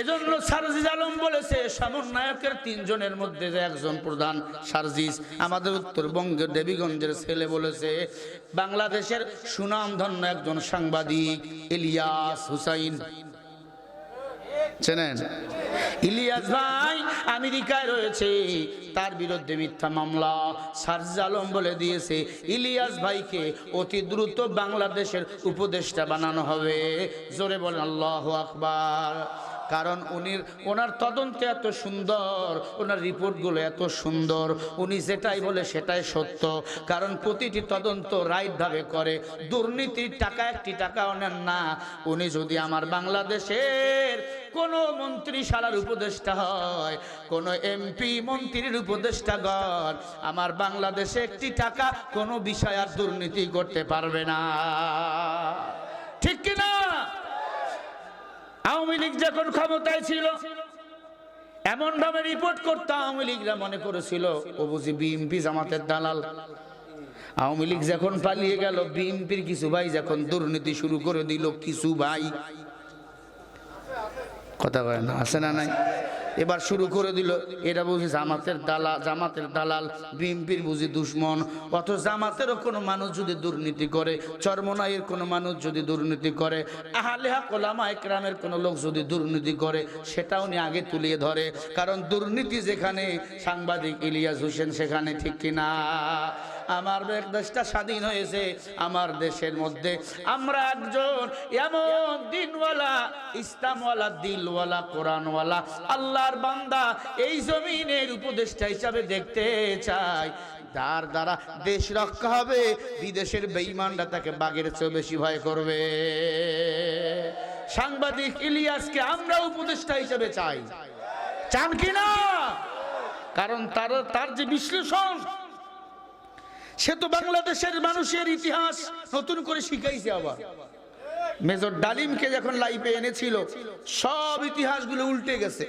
এজন্য সারজিজ আলম বলেছে, সমন্বয়কের তিনজনের মধ্যে যে একজন প্রধান সারজিস, আমাদের উত্তরবঙ্গের দেবীগঞ্জের ছেলে বলেছে, বাংলাদেশের সুনামধন্য একজন সাংবাদিক, ইলিয়াস হুসাইন। ইলিয়াস ভাই আমেরিকায় রয়েছে, তার বিরুদ্ধে মিথ্যা মামলা। সারজ আলম বলে দিয়েছে, ইলিয়াস ভাইকে অতি দ্রুত বাংলাদেশের উপদেষ্টা বানানো হবে। জোরে বলেন, আল্লাহ আকবার। কারণ উনি ওনার তদন্ত এত সুন্দর, ওনার রিপোর্টগুলো এত সুন্দর, উনি যেটাই বলে সেটাই সত্য। কারণ প্রতিটি তদন্ত রাইটভাবে করে, দুর্নীতির টাকা একটি টাকাও নেন না। উনি যদি আমার বাংলাদেশের কোনো মন্ত্রী সারার উপদেষ্টা হয়, কোনো এমপি, মন্ত্রীর উপদেষ্টা উপদেষ্টাগণ, আমার বাংলাদেশে একটি টাকা কোনো বিষয় আর দুর্নীতি করতে পারবে না। ঠিক কিনা? আওয়ামী লীগ যখন ক্ষমতায় ছিল এমন ভাবে রিপোর্ট করতো আওয়ামী লীগরা মনে করেছিল, ও বুঝি বিএমপি জামাতের দালাল। আওয়ামী লীগ যখন পালিয়ে গেল বিএনপির কিছু ভাই যখন দুর্নীতি শুরু করে দিল, কিছু ভাই। কথা বলে না, আছে না নাই? এবার শুরু করে দিল। এটা বুঝি জামাতের দালাল জামাতের দালাল, বিএনপির বুঝি দুশ্মন। অত জামাতেরও কোনো মানুষ যদি দুর্নীতি করে, চরমনাইয়ের কোনো মানুষ যদি দুর্নীতি করে আহালেহা কোলামা একরামের কোনো লোক যদি দুর্নীতি করে, সেটাও উনি আগে তুলিয়ে ধরে। কারণ দুর্নীতি যেখানে, সাংবাদিক ইলিয়াস হোসেন সেখানে, ঠিক কিনা আমার দেশটা স্বাধীন হয়েছে, আমার দেশের মধ্যে আমরা একজন এমন দিনওয়ালা ইসলামওয়ালা, দিলওয়ালা, কোরআনওয়ালা, আল্লাহর বান্দা এই জমিনের উপদেষ্টা হিসাবে দেখতে চাই যার দ্বারা দেশ রক্ষা হবে, বিদেশের তাকে বাঘের চেয়ে বেশি ভয় করবে। সাংবাদিক ইলিয়াসকে আমরা উপদেষ্টা হিসেবে চাই। চান কিনা কারণ তার তার যে বিশ্লেষণ, সে তো বাংলাদেশের মানুষের ইতিহাস নতুন করে শিখাইছে আবার। মেজর ডালিমকে যখন লাইফে এনেছিল, সব ইতিহাসগুলো উল্টে গেছে।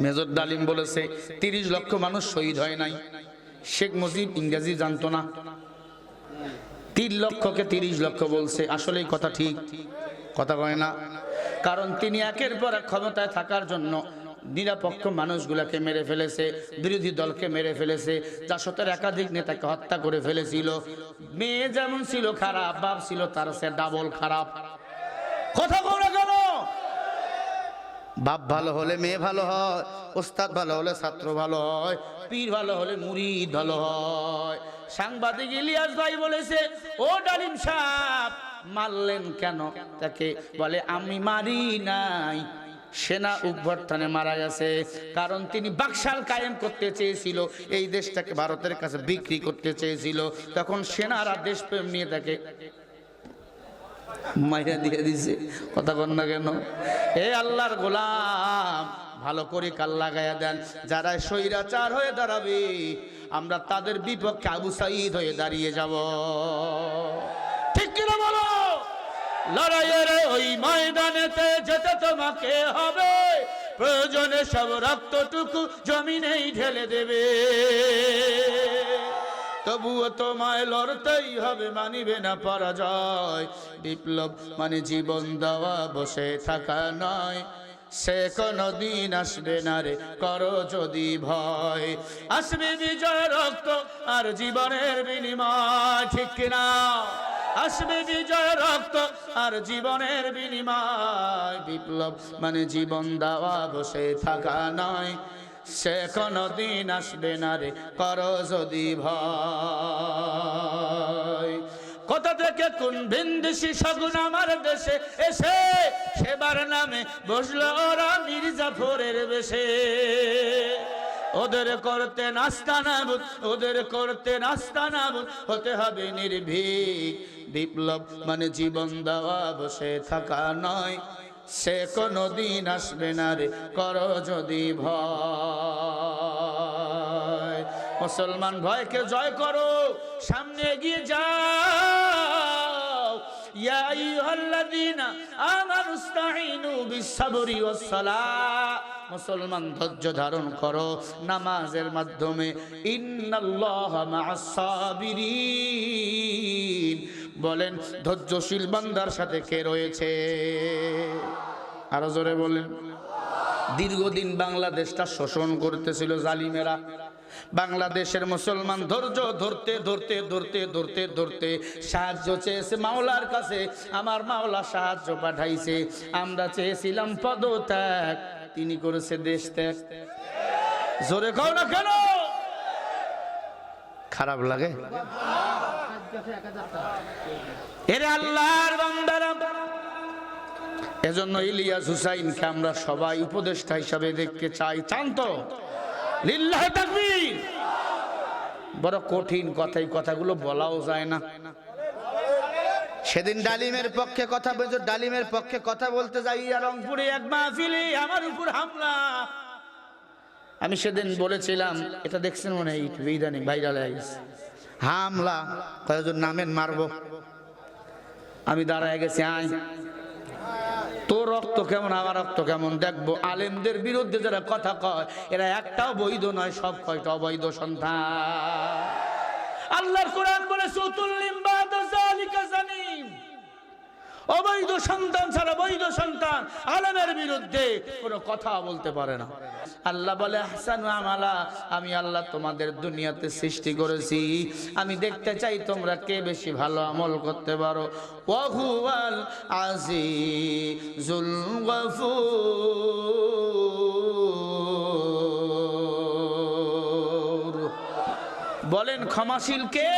মেজর ডালিম বলেছে, তিরিশ লক্ষ মানুষ শহীদ হয় নাই। শেখ মুজিব ইংরেজি জানতো না। তিন লক্ষকে তিরিশ লক্ষ বলছে আসলে কথা ঠিক, কথা কয় না। কারণ তিনি একের পর এক ক্ষমতায় থাকার জন্য নিরাপক্ষ মানুষগুলোকে মেরে ফেলেছে, বিরোধী দলকে মেরে ফেলেছে জাসতের একাধিক নেতাকে হত্যা করে ফেলেছিল। মেয়ে যেমন ছিল খারাপ, বাপ ছিল তার সে ডাবল খারাপ। কথা বলে কেন? বাপ ভালো হলে মেয়ে ভালো হয়, ওস্তাদ ভালো হলে ছাত্র ভালো হয়, পীর ভালো হলে মুরিদ ভালো হয়। সাংবাদিক ইলিয়াস ভাই বলেছে, ও ডালিম সাহ মারলেন কেন? তাকে বলে, আমি মারি নাই। সেনা অভ্যর্থনে মারা গেছে। কারণ তিনি বাকশাল কায়েম করতে চেয়েছিল, এই দেশটাকে ভারতের কাছে বিক্রি করতে চেয়েছিল। তখন সেনারা দেশপ্রেম নিয়ে তাকে মাইরা দিয়ে দিছে। কথা কন না কেন? এ আল্লাহর গোলাম, ভালো করে কাল লাগাইয়া দেন। যারা স্বৈরাচার হয়ে দাঁড়াবে, আমরা তাদের বিপক্ষে আবু সাইদ হয়ে দাঁড়িয়ে যাব। ঠিক কিনা বলো? লড়াইয়ের ওই ময়দানেতে যেতে তোমাকে হবে। প্রয়োজনে সব রক্তটুকু জমিনেই ঢেলে দেবে। তবুও তোমায় লড়তেই হবে, মানিবে না পরাজয়। বিপ্লব মানে জীবন দেওয়া, বসে থাকা নয়। সে কোনো দিন আসবে না রে, করো যদি ভয়। আসবে বিজয় রক্ত আর জীবনের বিনিময়, ঠিক কিনা? আসবে বিজয় রক্ত আর জীবনের বিনিময় বিপ্লব। মানে জীবন দেওয়া বসে থাকা নয়, সে কোনো দিন আসবে না রে, করো যদি ভয়। কোথা থেকে কোন ভিনদেশি শগুন আমার দেশে এসে? সেবার নামে বসল ওরা মির্জাফরের বেশে। ওদের করতে নাস্তা নাবুদ, ওদের করতে নাস্তা নাবুদ, হতে হবে নির্ভীক। বিপ্লব মানে জীবন দেওয়া, বসে থাকা নয়। সে কোনো দিন আসবে না রে, করো যদি ভয়। মুসলমান ভয়কে জয় করো, সামনে এগিয়ে যাও। মুসলমান ধৈর্য ধারণ করো নামাজের মাধ্যমে। ইন্নাল্লাহা মা'আস-সাবিরিন। বলেন, ধৈর্যশীল বান্দার সাথে কে রয়েছে? আরও জোরে বলেন। দীর্ঘদিন বাংলাদেশটা শোষণ করতেছিল জালিমেরা। বাংলাদেশের মুসলমান ধৈর্য ধরতে ধরতে ধরতে ধরতে ধরতে সাহায্য চেয়েছে মাওলার কাছে। আমার মাওলা সাহায্য পাঠাইছে। আমরা চেয়েছিলাম পদত্যাগ, তিনি করেছে দেশ ত্যাগ জোরে না কেন? খারাপ লাগে? এরে আল্লাহর বান্দারা এজন্য ইলিয়াস হুসাইনকে আমরা সবাই উপদেষ্টা হিসাবে দেখতে চাই। চান তো? লিল্লাহ তাকবীর! বড় কঠিন কথা এই কথাগুলো বলাও যায় না। সেদিন ডালিমের পক্ষে কথা বলছো ডালিমের পক্ষে কথা বলতে যাই রংপুরে এক মাহফিলে আমার উপর হামলা। আমি সেদিন বলেছিলাম এটা দেখছেন মনে হয় ইদানিং ভাইরাল হয়ে গেছে। হামলা কয়েকজন নামেন মারবো। আমি দাঁড়ায় গেছি, আয়। তোর রক্ত কেমন, আমার রক্ত কেমন? দেখব, আলেমদের বিরুদ্ধে যারা কথা কয়, এরা একটাও বৈধ নয়, সব কয়টা অবৈধ সন্তান। আল্লাহর কোরআন বলে জানিম অবৈধ সন্তান ছাড়া বৈধ সন্তান আলমের বিরুদ্ধে কোনো কথা বলতে পারে না। আল্লাহ বলে হাসান আমালা, আমি আল্লাহ তোমাদের দুনিয়াতে সৃষ্টি করেছি। আমি দেখতে চাই তোমরা কে বেশি ভালো আমল করতে পারো। ওয়াহুয়াল আজিজুল গফুর। বলেন, ক্ষমাশীল কে?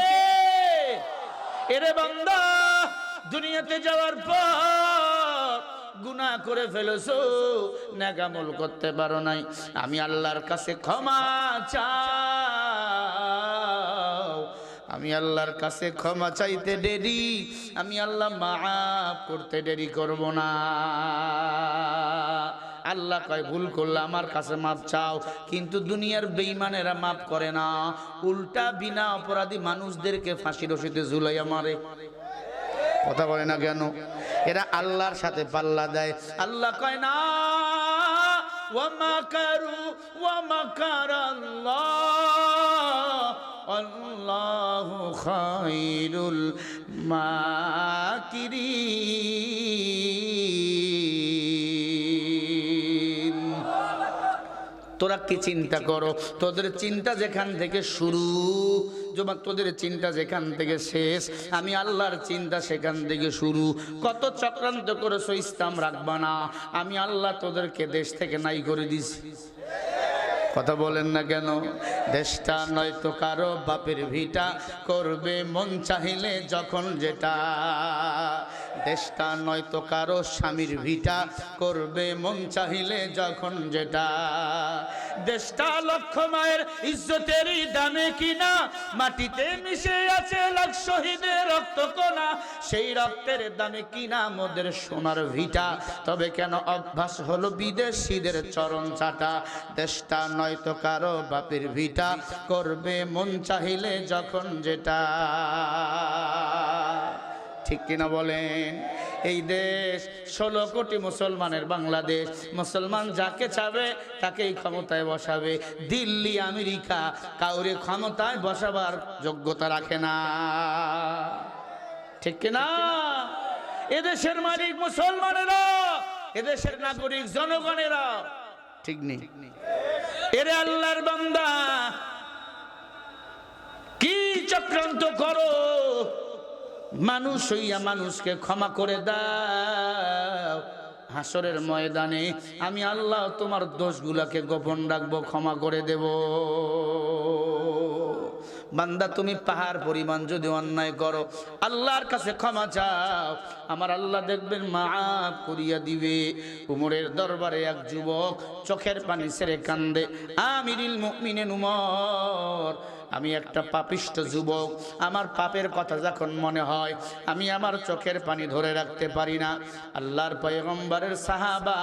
এরে বান্দা দুনিয়াতে যাওয়ার পর গুনাহ করে ফেলেছো নেকামল করতে পারো নাই। আমি আল্লাহর কাছে ক্ষমা চাও। আমি আল্লাহর কাছে ক্ষমা চাইতে দেরি, আমি আল্লাহ মাফ করতে দেরি করব না। আল্লাহ কয়, ভুল করলে আমার কাছে মাপ চাও, কিন্তু দুনিয়ার বেইমানেরা মাপ করে না। উল্টা বিনা অপরাধী মানুষদেরকে ফাঁসি রশিতে ঝুলাইয়া মারে। কথা বলে না কেন? এরা আল্লাহর সাথে পাল্লা দেয়। আল্লাহ কয়, না ওয়ামাকারু আল্লাহ আল্লাহু খায়রুল মাকিরিন। তোরা কি চিন্তা করো? তোদের চিন্তা যেখান থেকে শুরু জমা তোদের চিন্তা যেখান থেকে শেষ, আমি আল্লাহর চিন্তা সেখান থেকে শুরু। কত চক্রান্ত করেছ ইসলাম রাখবা না, আমি আল্লাহ তোদেরকে দেশ থেকে নাই করে দিছি। কথা বলেন না কেন? দেশটা নয়তো কারও বাপের ভিটা। করবে মন চাহিলে যখন যেটা। দেশটা নয়তো কারও স্বামীর ভিটা। করবে মন চাহিলে যখন যেটা। দেশটা লক্ষ মায়ের ইজ্জতেরই দামে কিনা। মাটিতে মিশে আছে লাখ শহীদের রক্ত কোনা সেই রক্তের দামে কিনা মোদের সোনার ভিটা। তবে কেন অভ্যাস হলো বিদেশিদের চরণ চাটা? দেশটা নয়তো কারও বাপের ভিটা। করবে মন চাহিলে যখন যেটা। ঠিক কিনা বলেন? এই দেশ ষোলো কোটি মুসলমানের বাংলাদেশ। মুসলমান যাকে চাবে তাকেই ক্ষমতায় বসাবে। দিল্লি, আমেরিকা কাউরে ক্ষমতায় বসাবার যোগ্যতা রাখে না। ঠিক কিনা এদেশের মালিক মুসলমানেরা, এদেশের নাগরিক জনগণেরা। ঠিক নেই এরে আল্লাহর বান্দা, কি চক্রান্ত করো? মানুষ হইয়া মানুষকে ক্ষমা করে দাও। হাসরের ময়দানে আমি আল্লাহ তোমার দোষগুলাকে গোপন রাখব, ক্ষমা করে দেব। বান্দা, তুমি পাহাড় পরিমাণ যদি অন্যায় করো, আল্লাহর কাছে ক্ষমা চাও, আমার আল্লাহ দেখবেন মাফ করিয়া দিবে। উমরের দরবারে এক যুবক চোখের পানি সেরে কান্দে, আমিরিল মুমিনে উমর আমি একটা পাপিষ্ট যুবক। আমার পাপের কথা যখন মনে হয়, আমি আমার চোখের পানি ধরে রাখতে পারি না। আল্লাহর পয়গম্বরের সাহাবা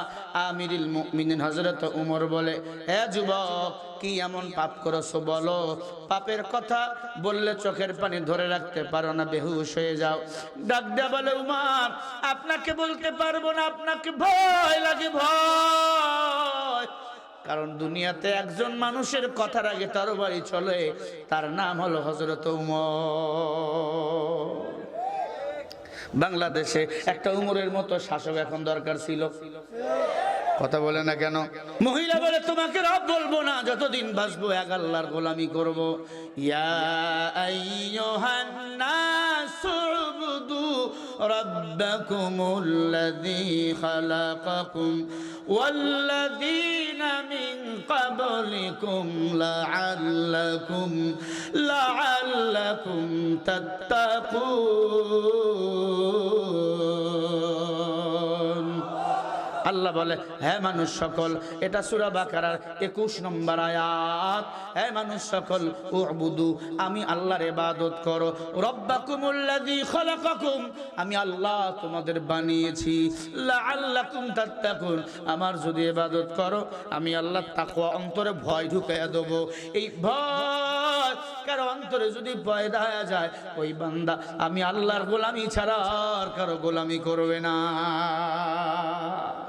আমিরুল মুমিনিন হযরত উমর বলে হে যুবক, কি এমন পাপ করেছ বলো? পাপের কথা বললে চোখের পানি ধরে রাখতে পারো না, বেহুশ হয়ে যাও। ডাক বলে, উমার, আপনাকে বলতে পারব না, আপনাকে ভয় লাগে, ভয়। কারণ দুনিয়াতে একজন মানুষের কথার আগে তার বাড়ি চলে, তার নাম হলো হজরত উমর। বাংলাদেশে একটা উমরের মতো শাসক এখন দরকার ছিল। কথা বলে না কেন? মহিলা বলে, তোমাকে রব বলব না, যতদিন বাঁচবো এক আল্লাহর গোলামি করব। ইয়া আইয়ুহান নাসু ربكم الذي خلقكم والذين من قبلكم لعلكم لعلكم تتقون. আল্লাহ বলে হ্যাঁ মানুষ সকল, এটা সুরা বাকারার একুশ নম্বর আয়াত। হ্যাঁ মানুষ সকল, উবুদু, আমি আল্লাহর ইবাদত করো। রব্বাকুমুল্লাযী খালাকাকুম, আমি আল্লাহ তোমাদের বানিয়েছি। লাআল্লাকুম তাত্তাকুন, আমার যদি ইবাদত করো, আমি আল্লাহ তাকওয়া অন্তরে ভয় ঢুকাইয়া দেব। এই ভয় কারও অন্তরে যদি ভয় দেওয়া যায়, ওই বান্দা আমি আল্লাহর গোলামি ছাড়া আর কারও গোলামি করবে না।